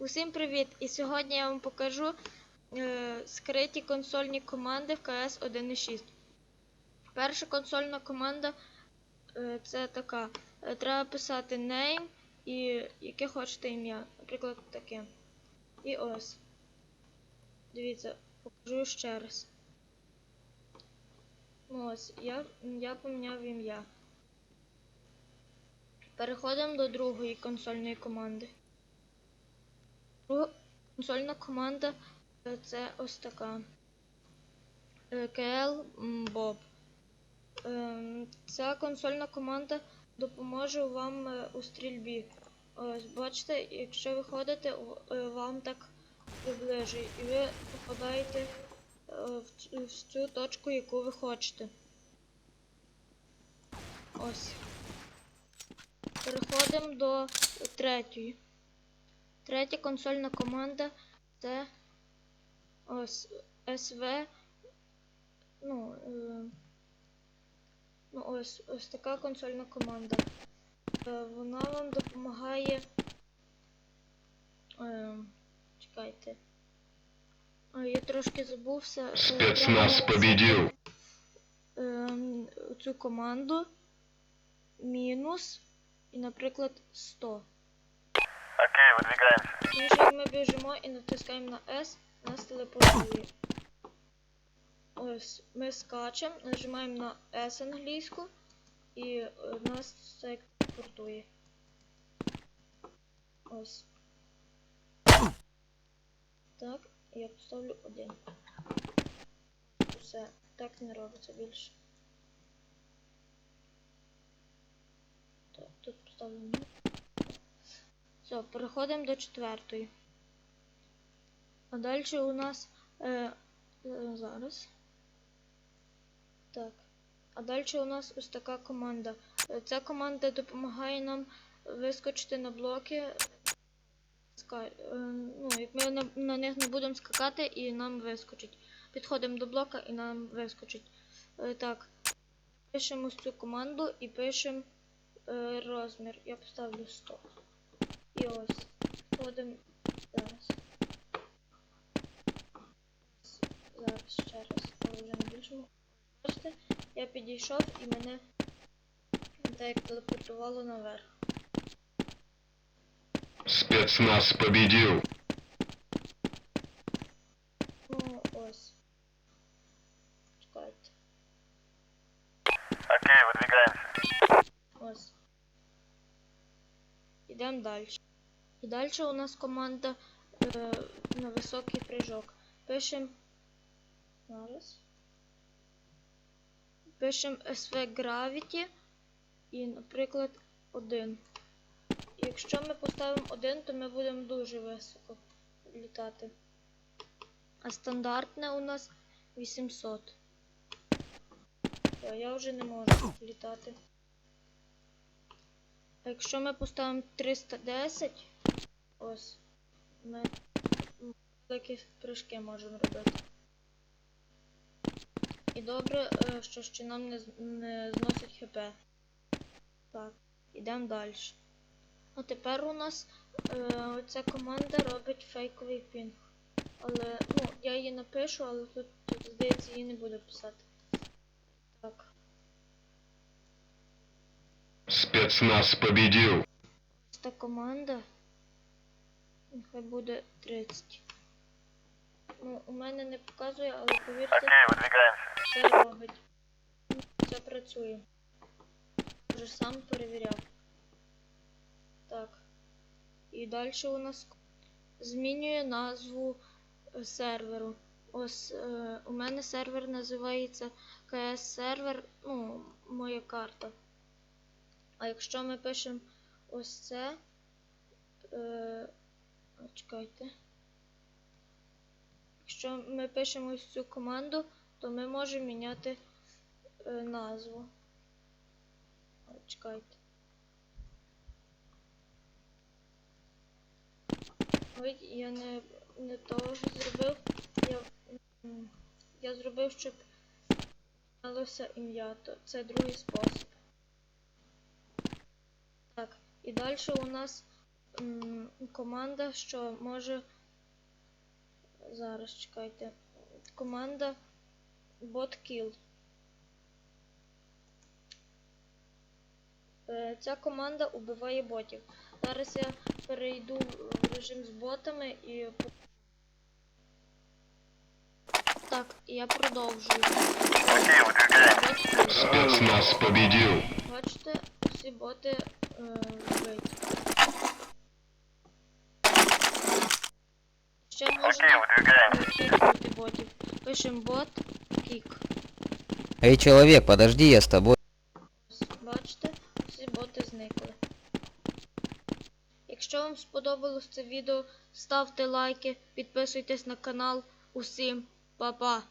Усім привіт! І сьогодні я вам покажу е, скриті консольні команди в КС 1.6. Перша консольна команда е, це така. Е, треба писати name і яке хочете ім'я. Наприклад, таке. І ось. Дивіться, покажу ще раз. Ось, я, я поміняв ім'я. Переходимо до другої консольної команди. Консольна команда е, це ось така. Е, КЛ Bob. Ем, Ця консольна команда допоможе вам е, у стрільбі. Ось, бачите, якщо ви ходите, е, вам так приближує, і ви попадаєте е, в цю точку, яку ви хочете. Ось. Переходимо до третьої. Третя консольна команда це ось СВ. Ну, е, ну ось, ось така консольна команда. Е, вона вам допомагає. Е, чекайте. А, я трошки забувся. е, Спецназ победил. ем, цю команду мінус і, наприклад, 100. Окей, выдвигаемся. Тому що як ми біжимо і натискаємо на S, нас телепортує. Ось, ми скачемо, нажимаємо на S англійську і е, нас як телепортує. Ось. Так, я поставлю один. Все, так не робиться більше. Так, тут поставлю нуль. Все, переходимо до четвертої. А далі у нас е, е, зараз. Так. А далі у нас ось така команда. Е, Ця команда допомагає нам вискочити на блоки. Е, ну, як ми на, на них не будемо скакати і нам вискочить. Підходимо до блока і нам вискочить. Так. Пишемо цю команду і пишемо розмір. Я поставлю 100. І ось. Входимо зараз. Зараз ще раз. Я вже на більшому. Бачите, я підійшов і мене так телепортувало наверх. Спецназ победил. Ну ось. Чекайте. Окей, выдвигаемся. Ось. Ідемо далі. І далі у нас команда е, на високий прыжок. Пишемо. Зараз. Пишемо SV Gravity і, наприклад, 1. Якщо ми поставимо 1, то ми будемо дуже високо літати. А стандартне у нас 800. Я вже не можу літати. Якщо ми поставимо 310, ось, ми великі прыжки можемо робити. І добре, е, що ще нам не, не зносить хп. Так, ідемо далі. А тепер у нас е, ця команда робить фейковий пінг. Але, ну, я її напишу, але тут, тут здається, її не буду писати. Так. Спецназ победил. Ось та команда. Нехай буде 30. Ну, у мене не показує, але повірте, Окей, выдвигаемся. це робить. Ну, Це працює. Вже сам перевіряв. Так. І далі у нас змінює назву е, серверу. Ось е, у мене сервер називається CS сервер, ну, моя карта. А якщо ми пишемо ось це. Е, чекайте. Якщо ми пишемо ось цю команду, то ми можемо міняти е, назву. Чекайте. Ой, я не, не того ж зробив. Я, я зробив, щоб ім'я, це другий спосіб. Так, і далі у нас м, команда, що може. Зараз чекайте. Команда BotKill. Е, Ця команда убиває ботів. Зараз я перейду в режим з ботами і. Так, і я продовжую. Спецназ победил. Бачите, всі боти вбиті. Ще можна выдвигаемся. ботів. Пишемо бот кік. Эй, человек, подожди, я с тобой. Бачите, всі боти зникли. Якщо вам сподобалось це відео, ставте лайки, підписуйтесь на канал. Усім па-па!